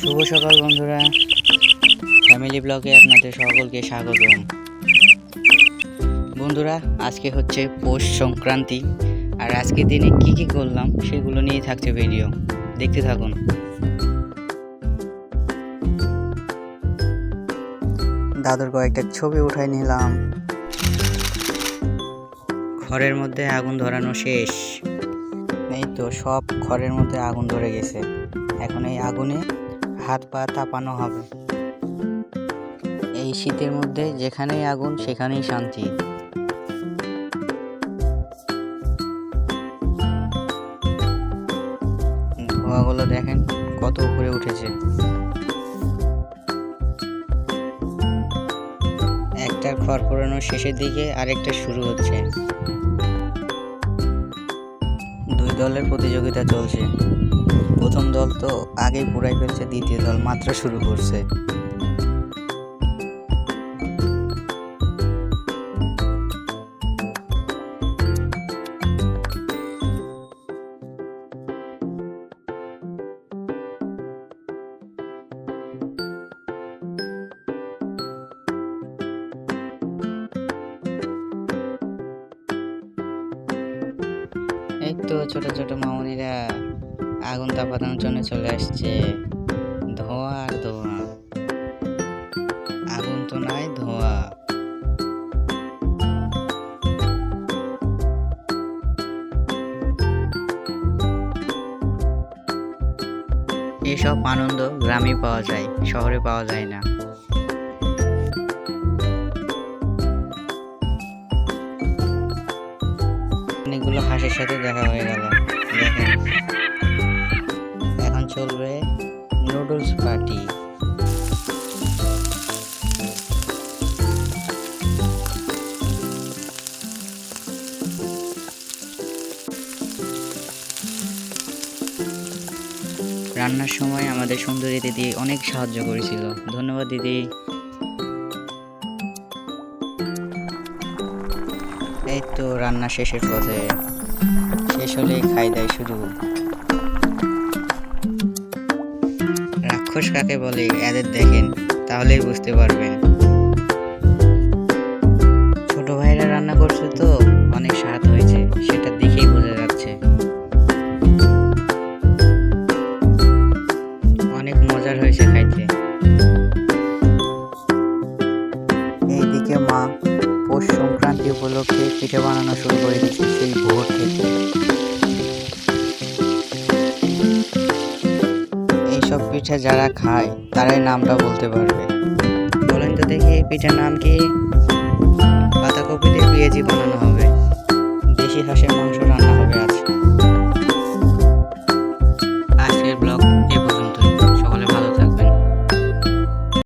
শুভ সকাল, বন্ধুরা। ফ্যামিলি ব্লগে আপনাদের সকলকে স্বাগতম। বন্ধুরা, আজকে হচ্ছে পৌষ সংক্রান্তি, আর আজকের দিনে কি কি করলাম সেগুলো নিয়েই থাকছে ভিডিও দেখতে থাকুন। দাদুর কয়েকটা ছবি উঠাই নিলাম। ঘরের মধ্যে আগুন ধরানো শেষ। এই তো সব ঘরের মধ্যে আগুন ধরে গেছে। এখন এই আগুনে হাত পা তাপানো হবে। এই শীতের মধ্যে যেখানেই আগুন, সেখানেই শান্তি। ধোঁয়াগুলো দেখেন কত উপরে উঠেছে। একটার খড় পোড়ানোর শেষের দিকে আরেকটা শুরু হচ্ছে। দুই দলের প্রতিযোগিতা চলছে। প্রথম দল তো আগেই পুরাই ফেলছে, দ্বিতীয় দল মাত্র শুরু করছে। এই তো ছোট ছোট মামনিরা আগুন তাপানোর জন্য চলে আসছে ধোঁয়া আর ধোঁয়া। আগুন তো নাই, ধোঁয়া। এসব আনন্দ গ্রামে পাওয়া যায়, শহরে পাওয়া যায় না। অনেকগুলো হাঁসের সাথে দেখা হয়ে গেল। দেখেন। চলবে নুডলস পার্টি। রান্নার সময় আমাদের সুন্দরী দিদি অনেক সাহায্য করেছিল। ধন্যবাদ দিদি। এই তো রান্না শেষের পথে। শেষ হলেই খাই দাই শুরু। রাক্ষস কাকে বলে, এদের দেখেন, তাহলেই বুঝতে পারবেন ছোট ভাইরা রান্না করছে তো, অনেক স্বাদ হয়েছে, সেটা দেখেই বোঝা যাচ্ছে। অনেক মজার হয়েছে খাইতে। এইদিকে মা পৌষ সংক্রান্তি উপলক্ষে পিঠে বানানো শুরু করে দিয়েছে সেই ভোর থেকে। এইসব পিঠা যারা খায়, তারাই নামটা বলতে পারবে। বলেন তো দেখি এই পিঠার নাম কি? পাতাকপি দিয়ে পেঁয়াজি বানানো হবে। দেশি হাঁসের মাংস